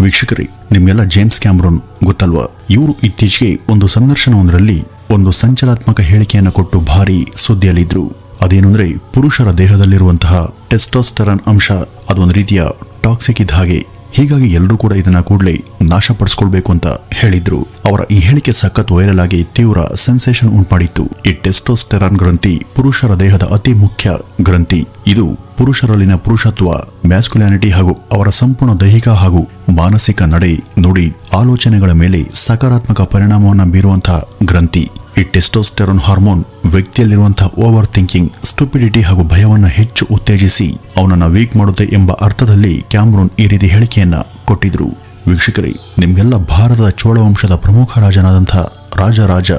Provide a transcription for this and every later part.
ವೀಕ್ಷಕರೇ ನಿಮ್ಗೆಲ್ಲ ಜೇಮ್ಸ್ ಕ್ಯಾಮ್ರೋನ್ ಗೊತ್ತಲ್ವಾ? ಇವರು ಇತ್ತೀಚೆಗೆ ಒಂದು ಸಂದರ್ಶನವೊಂದರಲ್ಲಿ ಒಂದು ಸಂಚಲಾತ್ಮಕ ಹೇಳಿಕೆಯನ್ನು ಕೊಟ್ಟು ಭಾರಿ ಸುದ್ದಿಯಲ್ಲಿದ್ರು. ಅದೇನಂದ್ರೆ, ಪುರುಷರ ದೇಹದಲ್ಲಿರುವಂತಹ ಟೆಸ್ಟೋಸ್ಟರನ್ ಅಂಶ ಅದೊಂದು ರೀತಿಯ ಟಾಕ್ಸಿಕ್ ಇದ್ದ ಹಾಗೆ ಹೀಗಾಗಿ ಎಲ್ಲರೂ ಕೂಡ ಇದನ್ನ ಕೂಡಲೇ ನಾಶಪಡಿಸ್ಕೊಳ್ಬೇಕು ಅಂತ ಹೇಳಿದ್ರು. ಅವರ ಈ ಹೇಳಿಕೆ ಸಖತ್ ವೈರಲ್ ಆಗಿ ತೀವ್ರ ಸೆನ್ಸೇಷನ್ ಉಂಟುಮಾಡಿತ್ತು ಈ ಟೆಸ್ಟೋಸ್ಟೆರಾನ್ ಗ್ರಂಥಿ ಪುರುಷರ ದೇಹದ ಅತಿ ಮುಖ್ಯ ಗ್ರಂಥಿ. ಇದು ಪುರುಷರಲ್ಲಿನ ಪುರುಷತ್ವ ಮ್ಯಾಸ್ಕುಲ್ಯಾನಿಟಿ ಹಾಗೂ ಅವರ ಸಂಪೂರ್ಣ ದೈಹಿಕ ಹಾಗೂ ಮಾನಸಿಕ ನಡೆ ನುಡಿ ಆಲೋಚನೆಗಳ ಮೇಲೆ ಸಕಾರಾತ್ಮಕ ಪರಿಣಾಮವನ್ನು ಬೀರುವಂತಹ ಗ್ರಂಥಿ. ಈ ಟೆಸ್ಟೋಸ್ಟೆರೋನ್ ಹಾರ್ಮೋನ್ ವ್ಯಕ್ತಿಯಲ್ಲಿರುವಂತಹ ಓವರ್ ಥಿಂಕಿಂಗ್ ಸ್ಟುಪಿಡಿಟಿ ಹಾಗೂ ಭಯವನ್ನು ಹೆಚ್ಚು ಉತ್ತೇಜಿಸಿ ಅವನನ್ನು ವೀಕ್ ಮಾಡುತ್ತೆ ಎಂಬ ಅರ್ಥದಲ್ಲಿ ಕ್ಯಾಮ್ರೋನ್ ಈ ರೀತಿ ಹೇಳಿಕೆಯನ್ನ ಕೊಟ್ಟಿದ್ರು. ವೀಕ್ಷಕರೇ, ನಿಮ್ಗೆಲ್ಲ ಭಾರತದ ಚೋಳ ವಂಶದ ಪ್ರಮುಖ ರಾಜನಾದಂತಹ ರಾಜರಾಜ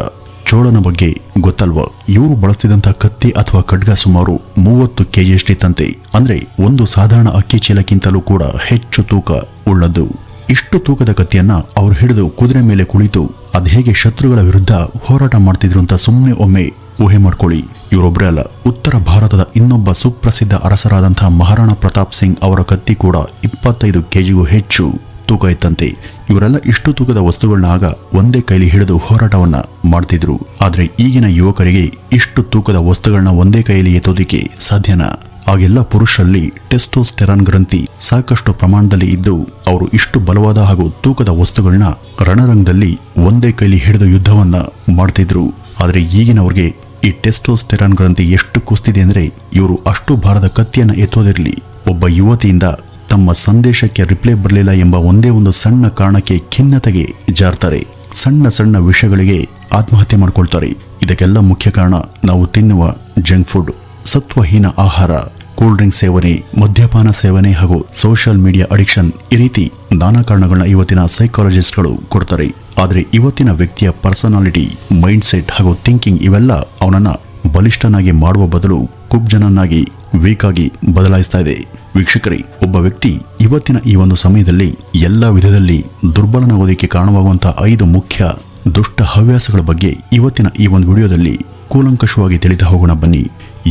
ಚೋಳನ ಬಗ್ಗೆ ಗೊತ್ತಲ್ವಾ? ಇವರು ಬಳಸ್ತಿದ್ದಂತಹ ಕತ್ತಿ ಅಥವಾ ಖಡ್ಗ ಸುಮಾರು ಮೂವತ್ತು ಕೆಜಿಯಷ್ಟಿತ್ತಂತೆ ಅಂದ್ರೆ ಒಂದು ಸಾಧಾರಣ ಅಕ್ಕಿ ಚೀಲಕ್ಕಿಂತಲೂ ಕೂಡ ಹೆಚ್ಚು ತೂಕ ಉಳ್ಳದ್ದು. ಇಷ್ಟು ತೂಕದ ಕತ್ತಿಯನ್ನ ಅವರು ಹಿಡಿದು ಕುದುರೆ ಮೇಲೆ ಕುಳಿತು ಅದ್ ಹೇಗೆ ಶತ್ರುಗಳ ವಿರುದ್ಧ ಹೋರಾಟ ಮಾಡ್ತಿದ್ರು ಅಂತ ಸುಮ್ಮನೆ ಒಮ್ಮೆ ಊಹೆ ಮಾಡ್ಕೊಳ್ಳಿ. ಇವರೊಬ್ಬರೇ ಅಲ್ಲ, ಉತ್ತರ ಭಾರತದ ಇನ್ನೊಬ್ಬ ಸುಪ್ರಸಿದ್ಧ ಅರಸರಾದಂತಹ ಮಹಾರಾಣಾ ಪ್ರತಾಪ್ ಸಿಂಗ್ ಅವರ ಕತ್ತಿ ಕೂಡ ಇಪ್ಪತ್ತೈದು ಕೆಜಿಗೂ ಹೆಚ್ಚು ತೂಕ ಇತ್ತಂತೆ. ಇವರೆಲ್ಲ ಇಷ್ಟು ತೂಕದ ವಸ್ತುಗಳನ್ನ ಆಗ ಒಂದೇ ಕೈಲಿ ಹಿಡಿದು ಹೋರಾಟವನ್ನ ಮಾಡ್ತಿದ್ರು. ಆದ್ರೆ ಈಗಿನ ಯುವಕರಿಗೆ ಇಷ್ಟು ತೂಕದ ವಸ್ತುಗಳನ್ನ ಒಂದೇ ಕೈಯಲ್ಲಿ ಎತ್ತೋದಿಕ್ಕೆ ಸಾಧ್ಯನಾ? ಆಗೆಲ್ಲ ಪುರುಷರಲ್ಲಿ ಟೆಸ್ಟೋಸ್ಟೆರಾನ್ ಗ್ರಂಥಿ ಸಾಕಷ್ಟು ಪ್ರಮಾಣದಲ್ಲಿ ಇದ್ದು, ಅವರು ಇಷ್ಟು ಬಲವಾದ ಹಾಗೂ ತೂಕದ ವಸ್ತುಗಳನ್ನ ರಣರಂಗದಲ್ಲಿ ಒಂದೇ ಕೈಲಿ ಹಿಡಿದು ಯುದ್ಧವನ್ನ ಮಾಡ್ತಿದ್ರು. ಆದರೆ ಈಗಿನವ್ರಿಗೆ ಈ ಟೆಸ್ಟೋಸ್ಟೆರಾನ್ ಗ್ರಂಥಿ ಎಷ್ಟು ಕುಸ್ತಿದೆ ಅಂದರೆ ಇವರು ಅಷ್ಟು ಭಾರದ ಕತ್ತಿಯನ್ನು ಎತ್ತೋದಿರಲಿ. ಒಬ್ಬ ಯುವತಿಯಿಂದ ತಮ್ಮ ಸಂದೇಶಕ್ಕೆ ರಿಪ್ಲೈ ಬರಲಿಲ್ಲ ಎಂಬ ಒಂದೇ ಒಂದು ಸಣ್ಣ ಕಾರಣಕ್ಕೆ ಖಿನ್ನತೆಗೆ ಜಾರ್ತಾರೆ. ಸಣ್ಣ ಸಣ್ಣ ವಿಷಯಗಳಿಗೆ ಆತ್ಮಹತ್ಯೆ ಮಾಡ್ಕೊಳ್ತಾರೆ. ಇದಕ್ಕೆಲ್ಲ ಮುಖ್ಯ ಕಾರಣ ನಾವು ತಿನ್ನುವ ಜಂಕ್ ಫುಡ್, ಸತ್ವಹೀನ ಆಹಾರ. ಕೂಲ್ ಡ್ರಿಂಕ್ ಸೇವನೆ, ಮದ್ಯಪಾನ ಸೇವನೆ ಹಾಗೂ ಸೋಷಿಯಲ್ ಮೀಡಿಯಾ ಅಡಿಕ್ಷನ್ ಈ ರೀತಿ ನಾನಾ ಕಾರಣಗಳನ್ನ ಇವತ್ತಿನ ಸೈಕಾಲಜಿಸ್ಟ್ಗಳು ಕೊಡ್ತಾರೆ. ಆದರೆ ಇವತ್ತಿನ ವ್ಯಕ್ತಿಯ ಪರ್ಸನಾಲಿಟಿ ಮೈಂಡ್ ಸೆಟ್ ಹಾಗೂ ಥಿಂಕಿಂಗ್ ಇವೆಲ್ಲ ಅವನನ್ನ ಬಲಿಷ್ಠನಾಗಿ ಮಾಡುವ ಬದಲು ಕುಬ್ಜನನ್ನಾಗಿ ವೀಕ್ ಆಗಿ ಬದಲಾಯಿಸ್ತಾ ಇದೆ. ವೀಕ್ಷಕರೇ, ಒಬ್ಬ ವ್ಯಕ್ತಿ ಇವತ್ತಿನ ಈ ಒಂದು ಸಮಯದಲ್ಲಿ ಎಲ್ಲ ವಿಧದಲ್ಲಿ ದುರ್ಬಲನಾಗೋದಕ್ಕೆ ಕಾರಣವಾಗುವಂತಹ ಐದು ಮುಖ್ಯ ದುಷ್ಟ ಹವ್ಯಾಸಗಳ ಬಗ್ಗೆ ಇವತ್ತಿನ ಈ ಒಂದು ವಿಡಿಯೋದಲ್ಲಿ ಕೂಲಂಕಷವಾಗಿ ತಿಳಿದು ಹೋಗೋಣ ಬನ್ನಿ.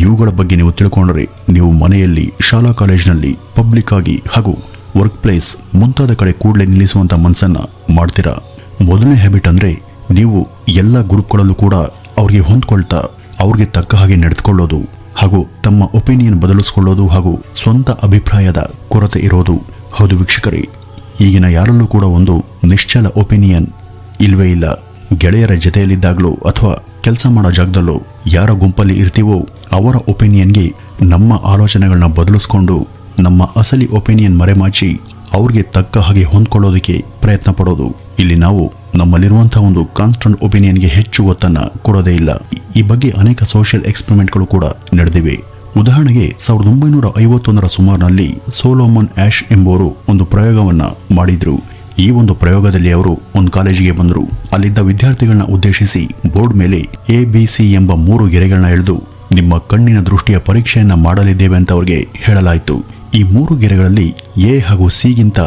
ಇವುಗಳ ಬಗ್ಗೆ ನೀವು ತಿಳ್ಕೊಂಡ್ರೆ ನೀವು ಮನೆಯಲ್ಲಿ, ಶಾಲಾ ಕಾಲೇಜಿನಲ್ಲಿ ಪಬ್ಲಿಕ್ ಆಗಿ ಹಾಗೂ ವರ್ಕ್ ಪ್ಲೇಸ್ ಮುಂತಾದ ಕಡೆ ಕೂಡಲೇ ನಿಲ್ಲಿಸುವಂಥ ಮನಸ್ಸನ್ನು ಮಾಡ್ತೀರಾ? ಮೊದಲನೇ ಹ್ಯಾಬಿಟ್ ಅಂದರೆ ನೀವು ಎಲ್ಲ ಗ್ರೂಪ್ಗಳಲ್ಲೂ ಕೂಡ ಅವ್ರಿಗೆ ಹೊಂದ್ಕೊಳ್ತಾ ಅವ್ರಿಗೆ ತಕ್ಕ ಹಾಗೆ ನಡೆದುಕೊಳ್ಳೋದು ಹಾಗೂ ತಮ್ಮ ಒಪಿನಿಯನ್ ಬದಲಿಸ್ಕೊಳ್ಳೋದು ಹಾಗೂ ಸ್ವಂತ ಅಭಿಪ್ರಾಯದ ಕೊರತೆ ಇರೋದು. ಹೌದು ವೀಕ್ಷಕರೇ, ಈಗಿನ ಯಾರಲ್ಲೂ ಕೂಡ ಒಂದು ನಿಶ್ಚಲ ಒಪಿನಿಯನ್ ಇಲ್ವೇ ಇಲ್ಲ. ಗೆಳೆಯರ ಜೊತೆಯಲ್ಲಿದ್ದಾಗಲೂ ಅಥವಾ ಕೆಲಸ ಮಾಡೋ ಜಾಗದಲ್ಲೂ ಯಾರ ಗುಂಪಲ್ಲಿ ಇರ್ತೀವೋ ಅವರ ಒಪಿನಿಯನ್ಗೆ ನಮ್ಮ ಆಲೋಚನೆಗಳನ್ನ ಬದಲಿಸ್ಕೊಂಡು ನಮ್ಮ ಅಸಲಿ ಒಪಿನಿಯನ್ ಮರೆಮಾಚಿ ಅವ್ರಿಗೆ ತಕ್ಕ ಹಾಗೆ ಹೊಂದ್ಕೊಳ್ಳೋದಕ್ಕೆ ಪ್ರಯತ್ನ ಪಡೋದು. ಇಲ್ಲಿ ನಾವು ನಮ್ಮಲ್ಲಿರುವಂತಹ ಒಂದು ಕಾನ್ಸ್ಟಂಟ್ ಒಪಿನಿಯನ್ಗೆ ಹೆಚ್ಚು ಒತ್ತನ್ನು ಕೊಡೋದೇ ಇಲ್ಲ. ಈ ಬಗ್ಗೆ ಅನೇಕ ಸೋಷಿಯಲ್ ಎಕ್ಸ್ಪೆರಿಮೆಂಟ್ಗಳು ಕೂಡ ನಡೆದಿವೆ. ಉದಾಹರಣೆಗೆ ಸಾವಿರದ ಒಂಬೈನೂರ ಐವತ್ತೊಂದರ ಸುಮಾರಿನಲ್ಲಿ ಸೋಲೋಮನ್ ಆಶ್ ಎಂಬುವರು ಒಂದು ಪ್ರಯೋಗವನ್ನು ಮಾಡಿದ್ರು. ಈ ಒಂದು ಪ್ರಯೋಗದಲ್ಲಿ ಅವರು ಒಂದು ಕಾಲೇಜಿಗೆ ಬಂದರು. ಅಲ್ಲಿದ್ದ ವಿದ್ಯಾರ್ಥಿಗಳನ್ನ ಉದ್ದೇಶಿಸಿ ಬೋರ್ಡ್ ಮೇಲೆ ಎ, ಬಿ, ಸಿ ಎಂಬ ಮೂರು ಗೆರೆಗಳನ್ನ ಎಳೆದು ನಿಮ್ಮ ಕಣ್ಣಿನ ದೃಷ್ಟಿಯ ಪರೀಕ್ಷೆಯನ್ನ ಮಾಡಲಿದ್ದೇವೆ ಅಂತ ಅವರಿಗೆ ಹೇಳಲಾಯಿತು. ಈ ಮೂರು ಗೆರೆಗಳಲ್ಲಿ ಎ ಹಾಗೂ ಸಿಗಿಂತ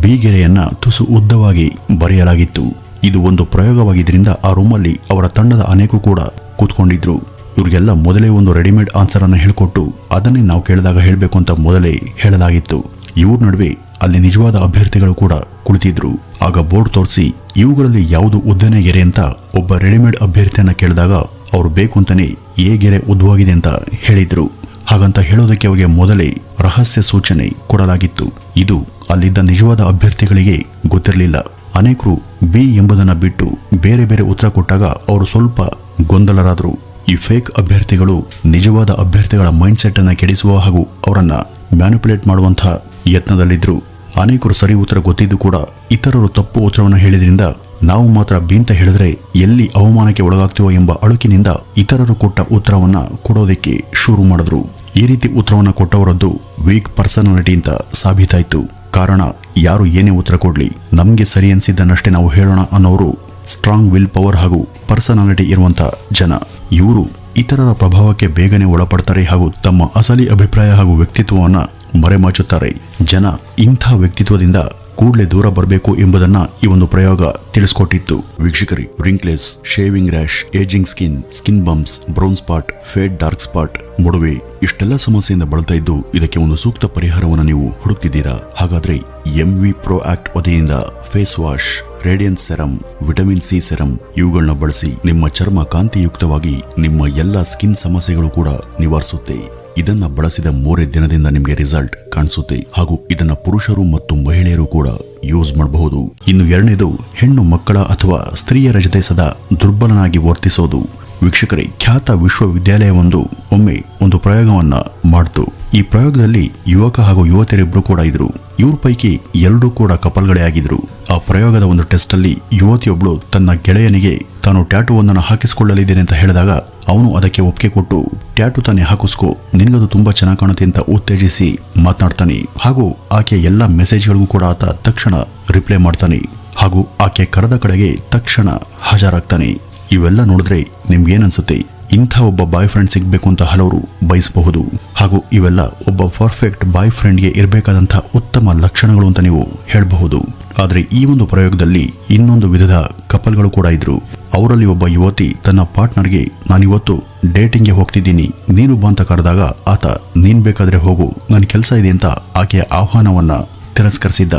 ಬಿ ಗೆರೆಯನ್ನ ತುಸು ಉದ್ದವಾಗಿ ಬರೆಯಲಾಗಿತ್ತು. ಇದು ಒಂದು ಪ್ರಯೋಗವಾಗಿದ್ದರಿಂದ ಆ ರೂಮಲ್ಲಿ ಅವರ ತಂಡದ ಅನೇಕರು ಕೂಡ ಕೂತ್ಕೊಂಡಿದ್ರು. ಇವರಿಗೆಲ್ಲ ಮೊದಲೇ ಒಂದು ರೆಡಿಮೇಡ್ ಆನ್ಸರ್ ಅನ್ನು ಹೇಳಿಕೊಟ್ಟು ಅದನ್ನೇ ನಾವು ಕೇಳಿದಾಗ ಹೇಳಬೇಕು ಅಂತ ಮೊದಲೇ ಹೇಳಲಾಗಿತ್ತು. ಇವ್ರ ನಡುವೆ ಅಲ್ಲಿ ನಿಜವಾದ ಅಭ್ಯರ್ಥಿಗಳು ಕೂಡ ಕುಳಿತಿದ್ರು. ಆಗ ಬೋರ್ಡ್ ತೋರಿಸಿ, ಇವುಗಳಲ್ಲಿ ಯಾವುದು ಉದ್ದನೆ ಗೆರೆ ಅಂತ ಒಬ್ಬ ರೆಡಿಮೇಡ್ ಅಭ್ಯರ್ಥಿಯನ್ನ ಕೇಳಿದಾಗ, ಅವರು ಬೇಕು ಅಂತಾನೆ ಏ ಗೆರೆ ಉದ್ದವಾಗಿದೆ ಅಂತ ಹೇಳಿದ್ರು. ಹಾಗಂತ ಹೇಳೋದಕ್ಕೆ ಅವರಿಗೆ ಮೊದಲೇ ರಹಸ್ಯ ಸೂಚನೆ ಕೊಡಲಾಗಿತ್ತು. ಇದು ಅಲ್ಲಿದ್ದ ನಿಜವಾದ ಅಭ್ಯರ್ಥಿಗಳಿಗೆ ಗೊತ್ತಿರಲಿಲ್ಲ. ಅನೇಕರು ಬಿ ಎಂಬುದನ್ನ ಬಿಟ್ಟು ಬೇರೆ ಬೇರೆ ಉತ್ತರ ಕೊಟ್ಟಾಗ ಅವರು ಸ್ವಲ್ಪ ಗೊಂದಲರಾದರು. ಈ ಫೇಕ್ ಅಭ್ಯರ್ಥಿಗಳು ನಿಜವಾದ ಅಭ್ಯರ್ಥಿಗಳ ಮೈಂಡ್ ಸೆಟ್ ಅನ್ನ ಕೆಡಿಸುವ ಹಾಗೂ ಅವರನ್ನ ಮ್ಯಾನಿಪುಲೇಟ್ ಮಾಡುವಂತಹ ಯತ್ನದಲ್ಲಿದ್ರು. ಅನೇಕರು ಸರಿ ಉತ್ತರ ಗೊತ್ತಿದ್ದು ಕೂಡ ಇತರರು ತಪ್ಪು ಉತ್ತರವನ್ನು ಹೇಳಿದ್ರಿಂದ ನಾವು ಮಾತ್ರ ಬೀಂತ ಹೇಳಿದ್ರೆ ಎಲ್ಲಿ ಅವಮಾನಕ್ಕೆ ಒಳಗಾಗ್ತೀವೋ ಎಂಬ ಅಳುಕಿನಿಂದ ಇತರರು ಕೊಟ್ಟ ಉತ್ತರವನ್ನ ಕೊಡೋದಕ್ಕೆ ಶುರು ಮಾಡಿದ್ರು. ಈ ರೀತಿ ಉತ್ತರವನ್ನು ಕೊಟ್ಟವರದ್ದು ವೀಕ್ ಪರ್ಸನಾಲಿಟಿ ಅಂತ ಸಾಬೀತಾಯಿತು. ಕಾರಣ, ಯಾರು ಏನೇ ಉತ್ತರ ಕೊಡ್ಲಿ, ನಮ್ಗೆ ಸರಿ ಅನ್ಸಿದ್ದನ್ನಷ್ಟೇ ನಾವು ಹೇಳೋಣ ಅನ್ನೋರು ಸ್ಟ್ರಾಂಗ್ ವಿಲ್ ಪವರ್ ಹಾಗೂ ಪರ್ಸನಾಲಿಟಿ ಇರುವಂತ ಜನ. ಇವರು ಇತರರ ಪ್ರಭಾವಕ್ಕೆ ಬೇಗನೆ ಒಳಪಡ್ತಾರೆ ಹಾಗೂ ತಮ್ಮ ಅಸಲಿ ಅಭಿಪ್ರಾಯ ಹಾಗೂ ವ್ಯಕ್ತಿತ್ವವನ್ನ ಮರೆಮಾಚುತ್ತಾರೆ. ಜನ ಇಂಥ ವ್ಯಕ್ತಿತ್ವದಿಂದ ಕೂಡಲೇ ದೂರ ಬರಬೇಕು ಎಂಬುದನ್ನ ಈ ಒಂದು ಪ್ರಯೋಗ ತಿಳಿಸ್ಕೊಟ್ಟಿತ್ತು. ವೀಕ್ಷಕರಿ, wrinkles, shaving rash, ageing skin skin bumps, brown spot, fade dark spot ಮೊಡವೆ ಇಷ್ಟೆಲ್ಲ ಸಮಸ್ಯೆಯಿಂದ ಬಳಲ್ತಾ ಇದ್ದು ಇದಕ್ಕೆ ಒಂದು ಸೂಕ್ತ ಪರಿಹಾರವನ್ನು ನೀವು ಹುಡುಕ್ತಿದ್ದೀರಾ? ಹಾಗಾದ್ರೆ ಎಂ ವಿ ಪ್ರೊ ಆಕ್ಟ್ ವತಿಯಿಂದ face wash radiant serum, vitamin C serum ಇವುಗಳನ್ನ ಬಳಸಿ ನಿಮ್ಮ ಚರ್ಮ ಕಾಂತಿಯುಕ್ತವಾಗಿ ನಿಮ್ಮ ಎಲ್ಲ ಸ್ಕಿನ್ ಸಮಸ್ಯೆಗಳು ಕೂಡ ನಿವಾರಿಸುತ್ತೆ. ಇದನ್ನ ಬಳಸಿದ ಮೂರೇ ದಿನದಿಂದ ನಿಮಗೆ ರಿಸಲ್ಟ್ ಕಾಣಿಸುತ್ತೆ. ಹಾಗೂ ಇದನ್ನ ಪುರುಷರು ಮತ್ತು ಮಹಿಳೆಯರು ಕೂಡ ಯೂಸ್ ಮಾಡಬಹುದು. ಇನ್ನು ಎರಡನೇದು, ಹೆಣ್ಣು ಮಕ್ಕಳ ಅಥವಾ ಸ್ತ್ರೀಯರ ಜೊತೆ ಸದಾ ದುರ್ಬಲನಾಗಿ ವರ್ತಿಸೋದು. ವೀಕ್ಷಕರೇ, ಖ್ಯಾತ ವಿಶ್ವವಿದ್ಯಾಲಯವೊಂದು ಒಮ್ಮೆ ಒಂದು ಪ್ರಯೋಗವನ್ನ ಮಾಡ್ತು. ಈ ಪ್ರಯೋಗದಲ್ಲಿ ಯುವಕ ಹಾಗೂ ಯುವತಿಯರಿಬ್ರು ಕೂಡ ಇದ್ರು. ಇವ್ರ ಪೈಕಿ ಎಲ್ಲರೂ ಕೂಡ ಕಪಲ್ಗಳೇ ಆಗಿದ್ರು. ಆ ಪ್ರಯೋಗದ ಒಂದು ಟೆಸ್ಟ್ ಅಲ್ಲಿ ಯುವತಿಯೊಬ್ಳು ತನ್ನ ಗೆಳೆಯನಿಗೆ ತಾನು ಟ್ಯಾಟುವೊಂದನ್ನು ಹಾಕಿಸಿಕೊಳ್ಳಲಿದ್ದೇನೆ ಅಂತ ಹೇಳಿದಾಗ ಅವನು ಅದಕ್ಕೆ ಒಪ್ಪಿಗೆ ಕೊಟ್ಟು ಟ್ಯಾಟು ತಾನೆ ಹಾಕಿಸ್ಕೋ. ನಿನಗದು ತುಂಬಾ ಚೆನ್ನಾಗಿ ಕಾಣುತ್ತೆ ಅಂತ ಉತ್ತೇಜಿಸಿ ಮಾತನಾಡ್ತಾನೆ. ಹಾಗೂ ಆಕೆ ಎಲ್ಲ ಮೆಸೇಜ್ಗಳಿಗೂ ಕೂಡ ಆತ ತಕ್ಷಣ ರಿಪ್ಲೈ ಮಾಡ್ತಾನೆ. ಹಾಗೂ ಆಕೆ ಕರೆದ ಕಡೆಗೆ ತಕ್ಷಣ ಹಾಜರಾಗ್ತಾನೆ. ಇವೆಲ್ಲ ನೋಡಿದ್ರೆ ನಿಮ್ಗೇನನ್ಸುತ್ತೆ ಇಂಥ ಒಬ್ಬ ಬಾಯ್ ಫ್ರೆಂಡ್ ಸಿಗಬೇಕು ಅಂತ ಹಲವರು ಬಯಸಬಹುದು. ಹಾಗೂ ಇವೆಲ್ಲ ಒಬ್ಬ ಪರ್ಫೆಕ್ಟ್ ಬಾಯ್ ಫ್ರೆಂಡ್ಗೆ ಇರಬೇಕಾದಂಥ ಉತ್ತಮ ಲಕ್ಷಣಗಳು ಅಂತ ನೀವು ಹೇಳಬಹುದು. ಆದರೆ ಈ ಒಂದು ಪ್ರಯೋಗದಲ್ಲಿ ಇನ್ನೊಂದು ವಿಧದ ಕಪಲ್ಗಳು ಕೂಡ ಇದ್ರು. ಅವರಲ್ಲಿ ಒಬ್ಬ ಯುವತಿ ತನ್ನ ಪಾರ್ಟ್ನರ್ಗೆ ನಾನಿವತ್ತು ಡೇಟಿಂಗ್ಗೆ ಹೋಗ್ತಿದ್ದೀನಿ. ನೀನು ಬಾ ಅಂತ ಕರೆದಾಗ ಆತ, ನೀನ್ ಬೇಕಾದ್ರೆ ಹೋಗು ನನ್ನ ಕೆಲಸ ಇದೆ ಅಂತ ಆಕೆಯ ಆಹ್ವಾನವನ್ನ ತಿರಸ್ಕರಿಸಿದ್ದ.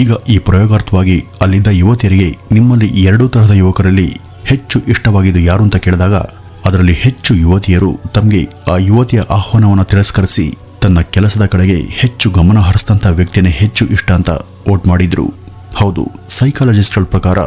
ಈಗ ಈ ಪ್ರಯೋಗಾರ್ಥವಾಗಿ ಅಲ್ಲಿದ್ದ ಯುವತಿಯರಿಗೆ ನಿಮ್ಮಲ್ಲಿ ಎರಡೂ ತರಹದ ಯುವಕರಲ್ಲಿ ಹೆಚ್ಚು ಇಷ್ಟವಾಗಿದ್ದು ಯಾರು ಅಂತ ಕೇಳಿದಾಗ ಅದರಲ್ಲಿ ಹೆಚ್ಚು ಯುವತಿಯರು ತಮಗೆ ಆ ಯುವತಿಯ ಆಹ್ವಾನವನ್ನು ತಿರಸ್ಕರಿಸಿ ತನ್ನ ಕೆಲಸದ ಕಡೆಗೆ ಹೆಚ್ಚು ಗಮನ ಹರಿಸಿದಂಥ ವ್ಯಕ್ತಿಯೇ ಹೆಚ್ಚು ಇಷ್ಟ ಅಂತ ವೋಟ್ ಮಾಡಿದ್ರು. ಹೌದು ಸೈಕಾಲಜಿಸ್ಟ್ಗಳ ಪ್ರಕಾರ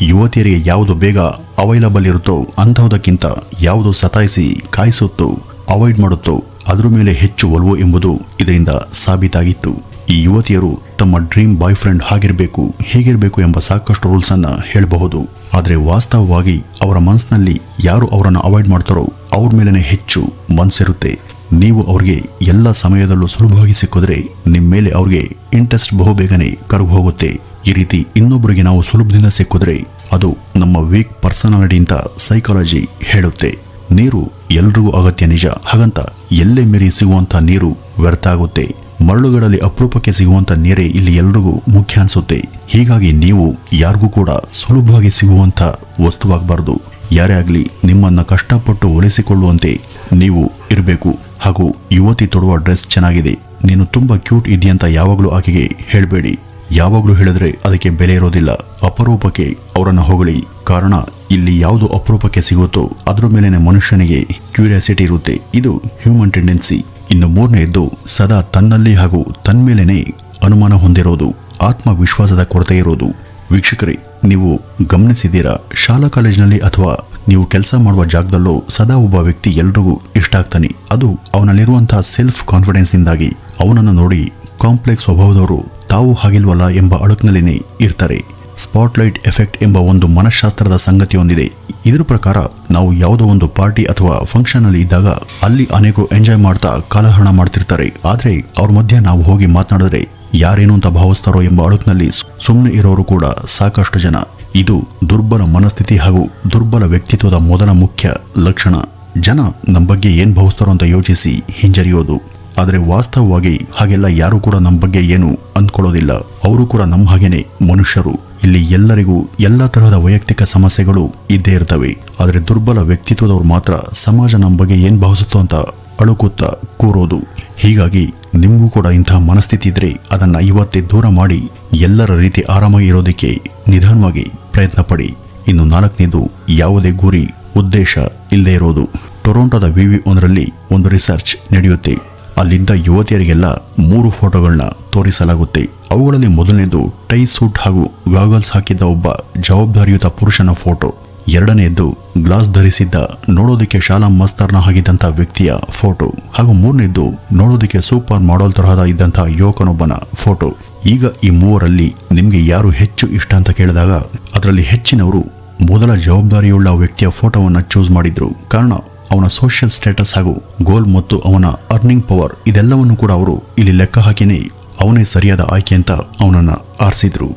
ಯುವತಿಯರಿಗೆ ಯಾವುದು ಬೇಗ ಅವೈಲಬಲ್ ಇರುತ್ತೋ ಅಂತಹುದಕ್ಕಿಂತ ಯಾವುದು ಸತಾಯಿಸಿ ಕಾಯಿಸುತ್ತೋ ಅವಾಯ್ಡ್ ಮಾಡುತ್ತೋ, ಅದರ ಮೇಲೆ ಹೆಚ್ಚು ಒಲವು ಎಂಬುದು ಇದರಿಂದ ಸಾಬೀತಾಗಿತ್ತು. ಈ ಯುವತಿಯರು ತಮ್ಮ ಡ್ರೀಮ್ ಬಾಯ್ ಫ್ರೆಂಡ್ ಹಾಗಿರಬೇಕು ಹೇಗಿರಬೇಕು ಎಂಬ ಸಾಕಷ್ಟು ರೂಲ್ಸ್ ಅನ್ನ ಹೇಳಬಹುದು. ಆದರೆ ವಾಸ್ತವವಾಗಿ ಅವರ ಮನಸ್ಸಿನಲ್ಲಿ ಯಾರು ಅವರನ್ನು ಅವಾಯ್ಡ್ ಮಾಡ್ತಾರೋ ಅವ್ರ ಮೇಲೇ ಹೆಚ್ಚು ಮನಸ್ಸಿರುತ್ತೆ ನೀವು ಅವ್ರಿಗೆ ಎಲ್ಲ ಸಮಯದಲ್ಲೂ ಸುಲಭವಾಗಿ ಸಿಕ್ಕಿದ್ರೆ ನಿಮ್ಮ ಮೇಲೆ ಅವ್ರಿಗೆ ಇಂಟ್ರೆಸ್ಟ್ ಬಹುಬೇಗನೆ ಕರಗು ಹೋಗುತ್ತೆ. ಈ ರೀತಿ ಇನ್ನೊಬ್ಬರಿಗೆ ನಾವು ಸುಲಭದಿಂದ ಸಿಕ್ಕಿದ್ರೆ ಅದು ನಮ್ಮ ವೀಕ್ ಪರ್ಸನಾಲಿಟಿ ಅಂತ ಸೈಕಾಲಜಿ ಹೇಳುತ್ತೆ. ನೀರು ಎಲ್ರಿಗೂ ಅಗತ್ಯ ನಿಜ. ಹಾಗಂತ ಎಲ್ಲೇ ಮೀರಿ ಸಿಗುವಂಥ ನೀರು ವ್ಯರ್ಥ ಆಗುತ್ತೆ. ಮರಳುಗಳಲ್ಲಿ ಅಪರೂಪಕ್ಕೆ ಸಿಗುವಂಥ ನೀರೇ ಇಲ್ಲಿ ಎಲ್ರಿಗೂ ಮುಖ್ಯ ಅನಿಸುತ್ತೆ. ಹೀಗಾಗಿ ನೀವು ಯಾರಿಗೂ ಕೂಡ ಸುಲಭವಾಗಿ ಸಿಗುವಂತ ವಸ್ತುವಾಗಬಾರ್ದು. ಯಾರೇ ಆಗಲಿ ನಿಮ್ಮನ್ನ ಕಷ್ಟಪಟ್ಟು ಒಲಿಸಿಕೊಳ್ಳುವಂತೆ ನೀವು ಇರಬೇಕು. ಹಾಗೂ ಯುವತಿ ತೊಡುವ ಡ್ರೆಸ್ ಚೆನ್ನಾಗಿದೆ. ನೀನು ತುಂಬ ಕ್ಯೂಟ್ ಇದೆಯಂತ ಯಾವಾಗಲೂ ಆಕೆಗೆ ಹೇಳಬೇಡಿ. ಯಾವಾಗಲೂ ಹೇಳಿದ್ರೆ ಅದಕ್ಕೆ ಬೆಲೆ ಇರೋದಿಲ್ಲ. ಅಪರೂಪಕ್ಕೆ ಅವರನ್ನು ಹೊಗಳಿ. ಕಾರಣ ಇಲ್ಲಿ ಯಾವುದು ಅಪರೂಪಕ್ಕೆ ಸಿಗುತ್ತೋ ಅದರ ಮೇಲಿನ ಮನುಷ್ಯನಿಗೆ ಕ್ಯೂರಿಯಾಸಿಟಿ ಇರುತ್ತೆ. ಇದು ಹ್ಯೂಮನ್ ಟೆಂಡೆನ್ಸಿ ಇನ್ನು ಮೂರನೆಯದ್ದು, ಸದಾ ತನ್ನಲ್ಲಿ ಹಾಗೂ ತನ್ಮೇಲೇನೆ ಅನುಮಾನ ಹೊಂದಿರೋದು, ಆತ್ಮವಿಶ್ವಾಸದ ಕೊರತೆ ಇರೋದು. ವೀಕ್ಷಕರೇ, ನೀವು ಗಮನಿಸಿದ್ದೀರಾ, ಶಾಲಾ ಕಾಲೇಜಿನಲ್ಲಿ ಅಥವಾ ನೀವು ಕೆಲಸ ಮಾಡುವ ಜಾಗದಲ್ಲೂ ಸದಾ ಒಬ್ಬ ವ್ಯಕ್ತಿ ಎಲ್ರಿಗೂ ಇಷ್ಟ ಆಗ್ತಾನೆ. ಅದು ಅವನಲ್ಲಿರುವಂತಹ ಸೆಲ್ಫ್ ಕಾನ್ಫಿಡೆನ್ಸ್ ಇಂದಾಗಿ ಅವನನ್ನು ನೋಡಿ ಕಾಂಪ್ಲೆಕ್ಸ್ ಸ್ವಭಾವದವರು ತಾವು ಹಾಗಿಲ್ವಲ್ಲ ಎಂಬ ಅಳುಕ್ನಲ್ಲಿನೇ ಇರ್ತಾರೆ. ಸ್ಪಾಟ್ಲೈಟ್ ಎಫೆಕ್ಟ್ ಎಂಬ ಒಂದು ಮನಃಶಾಸ್ತ್ರದ ಸಂಗತಿ ಹೊಂದಿದೆ. ಇದ್ರ ಪ್ರಕಾರ, ನಾವು ಯಾವುದೋ ಒಂದು ಪಾರ್ಟಿ ಅಥವಾ ಫಂಕ್ಷನ್ ಅಲ್ಲಿ ಇದ್ದಾಗ ಅಲ್ಲಿ ಅನೇಕರು ಎಂಜಾಯ್ ಮಾಡ್ತಾ ಕಾಲಹರಣ ಮಾಡ್ತಿರ್ತಾರೆ. ಆದರೆ, ಅವ್ರ ಮಧ್ಯೆ ನಾವು ಹೋಗಿ ಮಾತನಾಡಿದ್ರೆ ಯಾರೇನು ಅಂತ ಭಾವಿಸ್ತಾರೋ ಎಂಬ ಅಳುಕ್ನಲ್ಲಿ ಸುಮ್ಮನೆ ಇರೋರು ಕೂಡ ಸಾಕಷ್ಟು ಜನ. ಇದು ದುರ್ಬಲ ಮನಸ್ಥಿತಿ ಹಾಗೂ ದುರ್ಬಲ ವ್ಯಕ್ತಿತ್ವದ ಮೊದಲ ಮುಖ್ಯ ಲಕ್ಷಣ. ಜನ ನಮ್ಮ ಬಗ್ಗೆ ಏನ್ ಭಾವಿಸ್ತಾರೋ ಅಂತ ಯೋಚಿಸಿ ಹಿಂಜರಿಯೋದು. ಆದರೆ ವಾಸ್ತವವಾಗಿ ಹಾಗೆಲ್ಲ ಯಾರು ಕೂಡ ನಮ್ಮ ಬಗ್ಗೆ ಏನು ಅಂದ್ಕೊಳ್ಳೋದಿಲ್ಲ. ಅವರು ಕೂಡ ನಮ್ಮ ಹಾಗೇನೆ ಮನುಷ್ಯರು. ಇಲ್ಲಿ ಎಲ್ಲರಿಗೂ ಎಲ್ಲ ತರಹದ ವೈಯಕ್ತಿಕ ಸಮಸ್ಯೆಗಳು ಇದ್ದೇ ಇರ್ತವೆ. ಆದರೆ ದುರ್ಬಲ ವ್ಯಕ್ತಿತ್ವದವರು ಮಾತ್ರ ಸಮಾಜ ನಮ್ಮ ಬಗ್ಗೆ ಏನು ಭಾವಿಸುತ್ತೋ ಅಂತ ಅಳುಕುತ್ತಾ ಕೂರೋದು. ಹೀಗಾಗಿ ನಿಮಗೂ ಕೂಡ ಇಂತಹ ಮನಸ್ಥಿತಿ ಇದ್ರೆ ಅದನ್ನು ಇವತ್ತೇ ದೂರ ಮಾಡಿ ಎಲ್ಲರ ರೀತಿ ಆರಾಮಾಗಿ ಇರೋದಕ್ಕೆ ನಿಧಾನವಾಗಿ ಪ್ರಯತ್ನ ಪಡಿ ಇನ್ನು ನಾಲ್ಕನೇದು ಯಾವುದೇ ಗುರಿ, ಉದ್ದೇಶ ಇಲ್ಲದೆ ಇರೋದು. ಟೊರೊಂಟೊದ ವಿವಿ ಒಂದರಲ್ಲಿ ಒಂದು ರಿಸರ್ಚ್ ನಡೆಯುತ್ತೆ. ಅಲ್ಲಿದ್ದ ಯುವತಿಯರಿಗೆಲ್ಲ ಮೂರು ಫೋಟೋಗಳನ್ನ ತೋರಿಸಲಾಗುತ್ತೆ. ಅವುಗಳಲ್ಲಿ ಮೊದಲನೇದು ಟೈ ಸೂಟ್ ಹಾಗೂ ಗಾಗಲ್ಸ್ ಹಾಕಿದ್ದ ಒಬ್ಬ ಜವಾಬ್ದಾರಿಯುತ ಪುರುಷನ ಫೋಟೋ. ಎರಡನೆಯದು ಗ್ಲಾಸ್ ಧರಿಸಿದ್ದ ನೋಡೋದಕ್ಕೆ ಶಾಲಾ ಮಸ್ತರ್ನ ಆಗಿದ್ದಂಥ ವ್ಯಕ್ತಿಯ ಫೋಟೋ. ಹಾಗೂ ಮೂರನೇದ್ದು ನೋಡೋದಕ್ಕೆ ಸೂಪರ್ ಮಾಡೆಲ್ ತರಹದ ಇದ್ದಂಥ ಯುವಕನೊಬ್ಬನ ಫೋಟೋ. ಈಗ ಈ ಮೂವರಲ್ಲಿ ನಿಮಗೆ ಯಾರು ಹೆಚ್ಚು ಇಷ್ಟ ಅಂತ ಕೇಳಿದಾಗ, ಅದರಲ್ಲಿ ಹೆಚ್ಚಿನವರು ಮೊದಲ ಜವಾಬ್ದಾರಿಯುಳ್ಳ ವ್ಯಕ್ತಿಯ ಫೋಟೋವನ್ನು ಚೂಸ್ ಮಾಡಿದ್ರು. ಕಾರಣ ಅವನ ಸೋಷಿಯಲ್ ಸ್ಟೇಟಸ್ ಹಾಗೂ ಗೋಲ್ ಮತ್ತು ಅವನ ಅರ್ನಿಂಗ್ ಪವರ್ ಇದೆಲ್ಲವನ್ನು ಕೂಡ ಅವರು ಇಲ್ಲಿ ಲೆಕ್ಕ ಹಾಕಿನೇ ಅವನೇ ಸರಿಯಾದ ಆಯ್ಕೆ ಅಂತ ಅವನನ್ನ ಆರಿಸಿದ್ರು.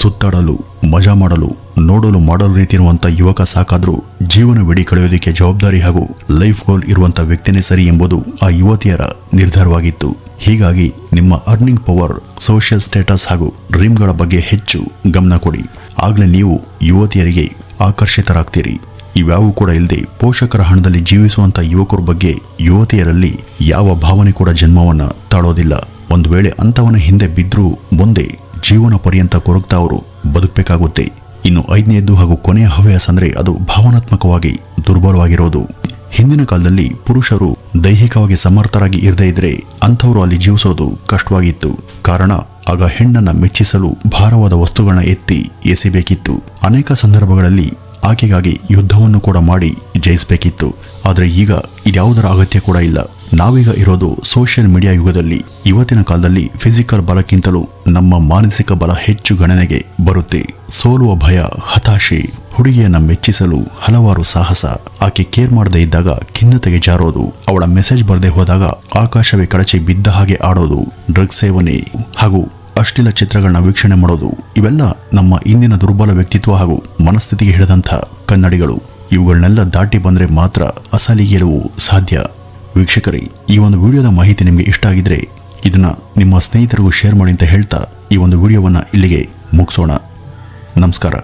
ಸುತ್ತಾಡಲು, ಮಜಾ ಮಾಡಲು, ನೋಡಲು ಮಾಡಲು ರೀತಿ ಇರುವಂತ ಯುವಕ ಸಾಕಾದ್ರೂ ಜೀವನವಿಡೀ ಕಳೆಯೋದಕ್ಕೆ ಜವಾಬ್ದಾರಿ ಹಾಗೂ ಲೈಫ್ ಗೋಲ್ ಇರುವಂತ ವ್ಯಕ್ತಿನೇ ಸರಿ ಎಂಬುದು ಆ ಯುವತಿಯರ ನಿರ್ಧಾರವಾಗಿತ್ತು. ಹೀಗಾಗಿ ನಿಮ್ಮ ಅರ್ನಿಂಗ್ ಪವರ್ ಸೋಷಿಯಲ್ ಸ್ಟೇಟಸ್ ಹಾಗೂ ಡ್ರೀಮ್ಗಳ ಬಗ್ಗೆ ಹೆಚ್ಚು ಗಮನ ಕೊಡಿ. ಆಗಲೇ ನೀವು ಯುವತಿಯರಿಗೆ ಆಕರ್ಷಿತರಾಗ್ತೀರಿ. ಇವ್ಯಾವು ಕೂಡ ಇಲ್ಲದೆ ಪೋಷಕರ ಹಣದಲ್ಲಿ ಜೀವಿಸುವಂತ ಯುವಕರ ಬಗ್ಗೆ ಯುವತಿಯರಲ್ಲಿ ಯಾವ ಭಾವನೆ ಕೂಡ ಜನ್ಮವನ್ನ ತಾಳೋದಿಲ್ಲ. ಒಂದು ವೇಳೆ ಅಂಥವನ ಹಿಂದೆ ಬಿದ್ದರೂ ಮುಂದೆ ಜೀವನ ಪರ್ಯಂತ ಕೊರಗ್ತಾ ಅವರು ಬದುಕಬೇಕಾಗುತ್ತೆ. ಇನ್ನು ಐದನೇದ್ದು ಹಾಗೂ ಕೊನೆಯ ಹವ್ಯಾಸ ಅಂದ್ರೆ ಅದು ಭಾವನಾತ್ಮಕವಾಗಿ ದುರ್ಬಲವಾಗಿರೋದು. ಹಿಂದಿನ ಕಾಲದಲ್ಲಿ ಪುರುಷರು ದೈಹಿಕವಾಗಿ ಸಮರ್ಥರಾಗಿ ಇರದೇ ಇದ್ರೆ ಅಂಥವರು ಅಲ್ಲಿ ಜೀವಿಸೋದು ಕಷ್ಟವಾಗಿತ್ತು. ಕಾರಣ, ಆಗ ಹೆಣ್ಣನ್ನ ಮೆಚ್ಚಿಸಲು ಭಾರವಾದ ವಸ್ತುಗಳನ್ನ ಎತ್ತಿ ಎಸೆಬೇಕಿತ್ತು. ಅನೇಕ ಸಂದರ್ಭಗಳಲ್ಲಿ ಆಕೆಗಾಗಿ ಯುದ್ಧವನ್ನು ಕೂಡ ಮಾಡಿ ಜಯಿಸಬೇಕಿತ್ತು. ಆದರೆ ಈಗ ಇದ್ಯಾವುದರ ಅಗತ್ಯ ಕೂಡ ಇಲ್ಲ. ನಾವೀಗ ಇರೋದು ಸೋಷಿಯಲ್ ಮೀಡಿಯಾ ಯುಗದಲ್ಲಿ. ಇವತ್ತಿನ ಕಾಲದಲ್ಲಿ ಫಿಸಿಕಲ್ ಬಲಕ್ಕಿಂತಲೂ ನಮ್ಮ ಮಾನಸಿಕ ಬಲ ಹೆಚ್ಚು ಗಣನೆಗೆ ಬರುತ್ತೆ. ಸೋಲುವ ಭಯ, ಹತಾಶೆ, ಹುಡುಗಿಯನ್ನ ಮೆಚ್ಚಿಸಲು ಹಲವಾರು ಸಾಹಸ. ಆಕೆ ಕೇರ್ ಮಾಡದೇ ಇದ್ದಾಗ ಖಿನ್ನತೆಗೆ ಜಾರೋದು. ಅವಳ ಮೆಸೇಜ್ ಬರದೆ ಹೋದಾಗ ಆಕಾಶವೇ ಕಳಚಿ ಬಿದ್ದ ಹಾಗೆ ಆಡೋದು. ಡ್ರಗ್ ಸೇವನೆ ಹಾಗೂ ಅಶ್ಲೀಲ ಚಿತ್ರಗಳನ್ನ ವೀಕ್ಷಣೆ ಮಾಡೋದು, ಇವೆಲ್ಲ ನಮ್ಮ ಇಂದಿನ ದುರ್ಬಲ ವ್ಯಕ್ತಿತ್ವ ಹಾಗೂ ಮನಸ್ಥಿತಿಗೆ ಹಿಡಿದಂಥ ಕನ್ನಡಿಗಳು. ಇವುಗಳನ್ನೆಲ್ಲ ದಾಟಿ ಬಂದರೆ ಮಾತ್ರ ಅಸಲಿಗೆಲುವು ಸಾಧ್ಯ. ವೀಕ್ಷಕರೇ, ಈ ಒಂದು ವಿಡಿಯೋದ ಮಾಹಿತಿ ನಿಮಗೆ ಇಷ್ಟ ಆಗಿದ್ರೆ ಇದನ್ನ ನಿಮ್ಮ ಸ್ನೇಹಿತರಿಗೂ ಶೇರ್ ಮಾಡಿ ಅಂತ ಹೇಳ್ತಾ ಈ ಒಂದು ವಿಡಿಯೋವನ್ನು ಇಲ್ಲಿಗೆ ಮುಗಿಸೋಣ. ನಮಸ್ಕಾರ.